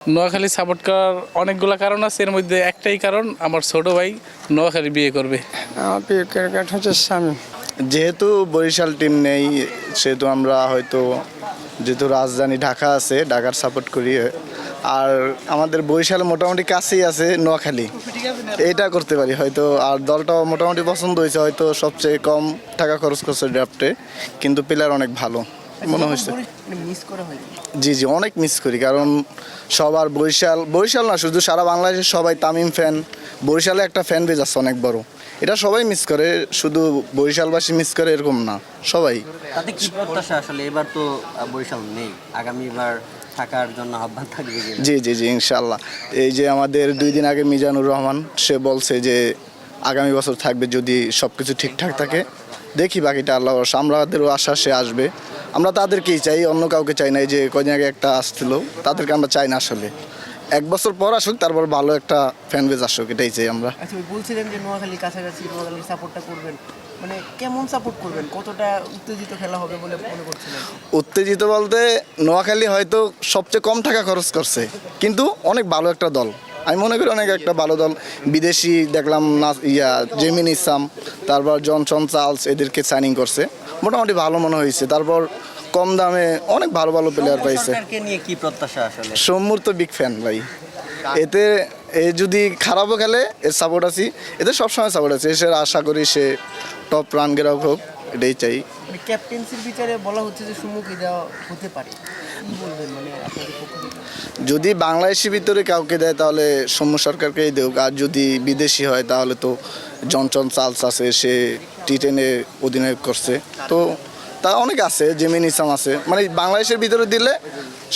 Noakhali support করার অনেকগুলো কারণ আছে এর মধ্যে একটাই কারণ আমার ছোট ভাই নোয়াখালী বিয়ে করবে। আমার প্রিয় ক্রিকেট হচ্ছে স্বামী যেহেতু বরিশাল টিম নেই সেহেতু আমরা হয়তো যেহেতু রাজধানী ঢাকা আছে ঢাকার সাপোর্ট করি। আর আমাদের বরিশাল মোটামুটি কাছেই আছে নোয়াখালী। এটা করতে পারি হয়তো আর দলটাও মোটামুটি পছন্দ হয়েছে হয়তো সবচেয়ে কম টাকা খরচ করছে ড্রাফটে কিন্তু প্লেয়ার অনেক ভালো। মনে হয়েছে। মিস করা হয় জি জি অনেক মিস করি কারণ সবার বরিশাল বরিশাল না শুধু সারা বাংলাদেশের সবাই তামিম ফ্যান বরিশালে একটা ফ্যান বেজ আছে অনেক বড়। এটা সবাই মিস করে শুধু বরিশালবাসী মিস করে এরকম না সবাই। তাতে কি প্রত্যাশা আসলে? এবার তো বরিশাল নেই। আগামীবার থাকার জন্য আহ্বান থাকবে জি জি জি ইনশাল্লাহ এই যে আমাদের দুই দিন আগে মিজানুর রহমান সে বলছে যে আগামী বছর থাকবে যদি সব কিছু ঠিকঠাক থাকে। দেখি বাকিটা আল্লাহ। আমাদেরও আশা সে আসবে। আমরা তাদেরকেই চাই অন্য কাউকে চাই না। এই যে কদিন আগে একটা আসছিল তাদেরকে আমরা চাই না আসলে। এক বছর পর আসুক তারপর ভালো একটা ফ্যান বেজ আসুক এটাই চাই আমরা। আচ্ছা বলছিলেন যে নোয়াখালী কাছাকাছি নোয়াখালীর সাপোর্টটা করবেন। মানে কেমন সাপোর্ট করবেন? কতটা উত্তেজিত খেলা হবে বলে মনে করছিলেন? উত্তেজিত বলতে নোয়াখালী হয়তো সবচেয়ে কম টাকা খরচ করছে কিন্তু অনেক ভালো একটা দল। আমি মনে করি অনেক একটা ভালো দল। বিদেশি দেখলাম না ইয়া জেমিন ইসাম তারপর জনসন চার্লস এদেরকে সাইনিং করছে। মোটামুটি ভালো মনে হয়েছে। তারপর কম দামে অনেক ভালো ভালো প্লেয়ার পাইছে। নিয়ে কি প্রত্যাশা আসলে? সম্মুর তো বিগ ফ্যান ভাই। এতে এ যদি খারাপও খেলে এর সাপোর্ট আছি। এতে সবসময় সাপোর্ট আছে। এসে আশা করি সে টপ রান গেরাও হোক এটাই চাই। মানে ক্যাপ্টেন্সির বিচারে বলা হচ্ছে যে সম্মুখে দেওয়া হতে পারে। যদি বাংলাদেশের ভিতরে কাউকে দেয় তাহলে সৌম্য সরকারকেই দেউক। আর যদি বিদেশি হয় তাহলে তো জনসন চার্লস আছে সে টি টেনে অধিনায়ক করছে। তো তা অনেক আছে জেমিন ইসাম আছে। মানে বাংলাদেশের ভিতরে দিলে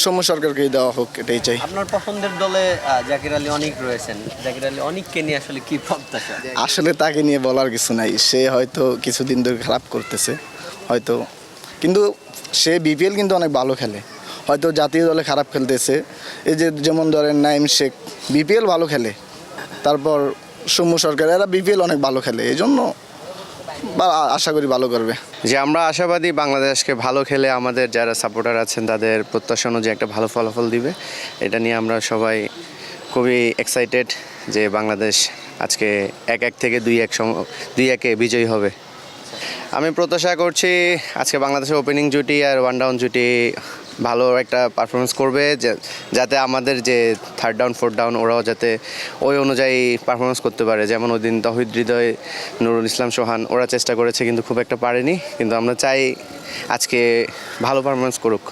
সৌম্য সরকারকেই দেওয়া হোক এটাই চাই। আপনার পছন্দের দলে জাকির আলী অনেক রয়েছেন। জাকির আলী অনেককে নিয়ে আসলে কি প্রত্যাশা আসলে তাকে নিয়ে বলার কিছু নাই। সে হয়তো কিছুদিন ধরে খারাপ করতেছে হয়তো। কিন্তু সে বিপিএল কিন্তু অনেক ভালো খেলে। হয়তো জাতীয় দলে খারাপ খেলতেছে। এই যে যেমন ধরেন নাইম শেখ বিপিএল ভালো খেলে। তারপর সৌম্য সরকার, এরা বিপিএল অনেক ভালো খেলে। এই জন্য বা আশা করি ভালো করবে। যে আমরা আশাবাদী বাংলাদেশকে ভালো খেলে আমাদের যারা সাপোর্টার আছেন, তাদের প্রত্যাশা অনুযায়ী একটা ভালো ফলাফল দিবে। এটা নিয়ে আমরা সবাই খুবই এক্সাইটেড যে বাংলাদেশ আজকে এক এক থেকে দুই এক সম, দুই একে বিজয়ী হবে। আমি প্রত্যাশা করছি আজকে বাংলাদেশের ওপেনিং জুটি আর ওয়ান ডাউন জুটি ভালো একটা পারফরমেন্স করবে যাতে আমাদের যে থার্ড ডাউন ফোর্থ ডাউন ওরাও যাতে ওই অনুযায়ী পারফরমেন্স করতে পারে। যেমন ওই দিন তহিদ হৃদয় নুরুল ইসলাম সোহান ওরা চেষ্টা করেছে কিন্তু খুব একটা পারেনি। কিন্তু আমরা চাই আজকে ভালো পারফরমেন্স করুক।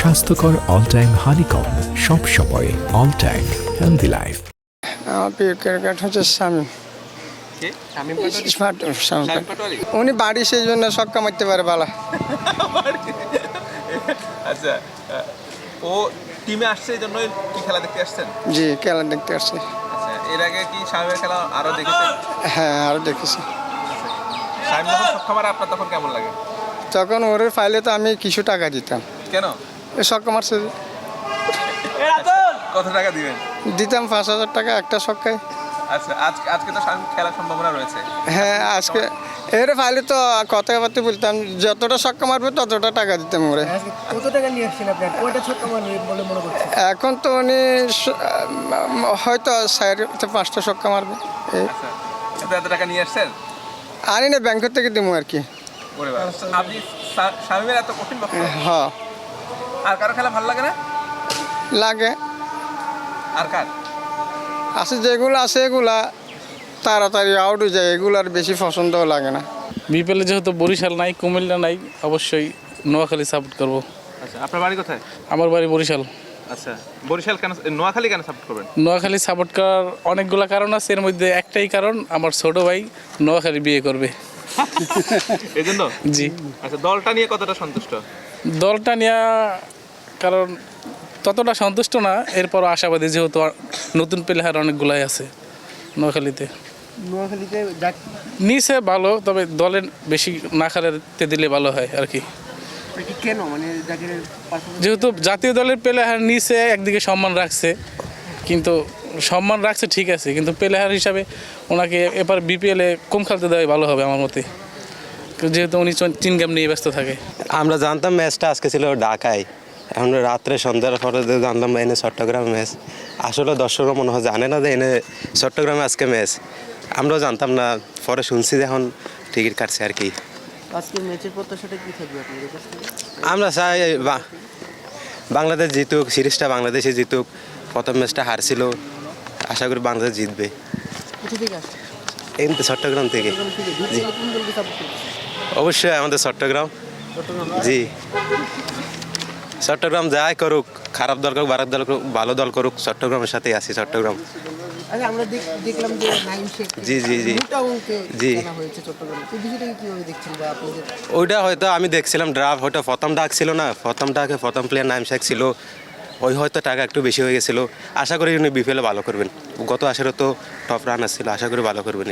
স্বাস্থ্যকর অল টাইম হানিকম সব সময় অল টাইম হেলদি লাইফ প্রিয় ক্রিকেট হচ্ছে স্বামী উনি বাড়ি সেই জন্য সক্কা মারতে পারে বালা। আচ্ছা ও টিমে আসছে এই জন্যই কি খেলা দেখতে আসছেন? জি খেলা দেখতে আসছি। আচ্ছা এর আগে কি শামিমের খেলা আরও দেখেছেন? হ্যাঁ আরও দেখেছি। শামিম যখন ছক্কা মারে আপনার তখন কেমন লাগে? তখন ওর ফাইলে তো আমি কিছু টাকা দিতাম। কেন? এ সক্কা মারছে কত টাকা দিবেন? দিতাম পাঁচ হাজার টাকা একটা সক্কায় আচ্ছা আজকে আজকে তো খেলার সম্ভাবনা রয়েছে। হ্যাঁ আজকে এর ফাইলে তো কথাবার্তা বলতাম যতটা সক্কা মারবে ততটা টাকা দিতাম ওরে আজকে কত টাকা নিয়ে আসছেন আপনার কয়টা ছক্কা মারবে বলে মনে করছেন? এখন তো উনি হয়তো চার পাঁচটা সক্কা মারবে। আচ্ছা এত টাকা নিয়ে আসছেন? আনি না ব্যাংকের থেকে দিব আর কি। আপনি এত কঠিন হ্যাঁ। আর কারও খেলা ভালো লাগে না? লাগে। আর কার? আছে যেগুলো আছে এগুলা তাড়াতাড়ি আউট হয়ে যায়। এগুলো আর বেশি পছন্দও লাগে না। বিপিএলে যেহেতু বরিশাল নাই কুমিল্লা নাই অবশ্যই নোয়াখালী সাপোর্ট করব। আচ্ছা আপনার বাড়ি কোথায়? আমার বাড়ি বরিশাল। আচ্ছা বরিশাল কেন নোয়াখালী কেন সাপোর্ট করবেন? নোয়াখালী সাপোর্ট করার অনেকগুলো কারণ আছে এর মধ্যে একটাই কারণ আমার ছোট ভাই নোয়াখালী বিয়ে করবে। এই জন্য জি। আচ্ছা দলটা নিয়ে কতটা সন্তুষ্ট? দলটা নিয়ে কারণ ততটা সন্তুষ্ট না এরপর আশাবাদী যেহেতু আর নতুন প্লেয়ার অনেকগুলাই আছে নোয়াখালীতে। নোয়াখালীতে নিচে ভালো তবে দলের বেশি না খেলাতে দিলে ভালো হয় আর কি। কি কেন? মানে যেহেতু জাতীয় দলের প্লেয়ার নিচে একদিকে সম্মান রাখছে কিন্তু সম্মান রাখছে ঠিক আছে কিন্তু প্লেয়ার হিসাবে ওনাকে এবার বিপিএলে কম খেলতে দেওয়াই ভালো হবে আমার মতে। যেহেতু উনি তিন গেম নিয়ে ব্যস্ত থাকে। আমরা জানতাম ম্যাচটা আজকে ছিল ঢাকায়। এখন রাত্রে সন্ধ্যার পরে জানলাম এনে চট্টগ্রাম ম্যাচ আসলে দর্শকরা মনে হয় জানে না যে এনে চট্টগ্রামে আজকে ম্যাচ আমরাও জানতাম না পরে শুনছি যে এখন টিকিট কাটছে আর কি। আমরা চাই বাংলাদেশ জিতুক সিরিজটা বাংলাদেশে জিতুক প্রথম ম্যাচটা হারছিল আশা করি বাংলাদেশ জিতবে। এই চট্টগ্রাম থেকে। অবশ্যই আমাদের চট্টগ্রাম। জি। চট্টগ্রাম যাই করুক খারাপ দল করুক ভালো দল করুক ভালো দল করুক চট্টগ্রামের সাথেই আছি চট্টগ্রাম। আচ্ছা আমরা দেখলাম যে জি, জি, জি। জি। ওইটা হয়তো আমি দেখছিলাম ড্রাফ হয়তো প্রথম ডাক ছিল না প্রথম ডাকে প্রথম প্লেয়ার নাম শেখ ছিল। ওই হয়তো টাকা একটু বেশি হয়ে গেছিল। আশা করি উনি বিপিএলে ভালো করবেন। গত আসরে তো টপ রান আসছিল আশা করি ভালো করবেন।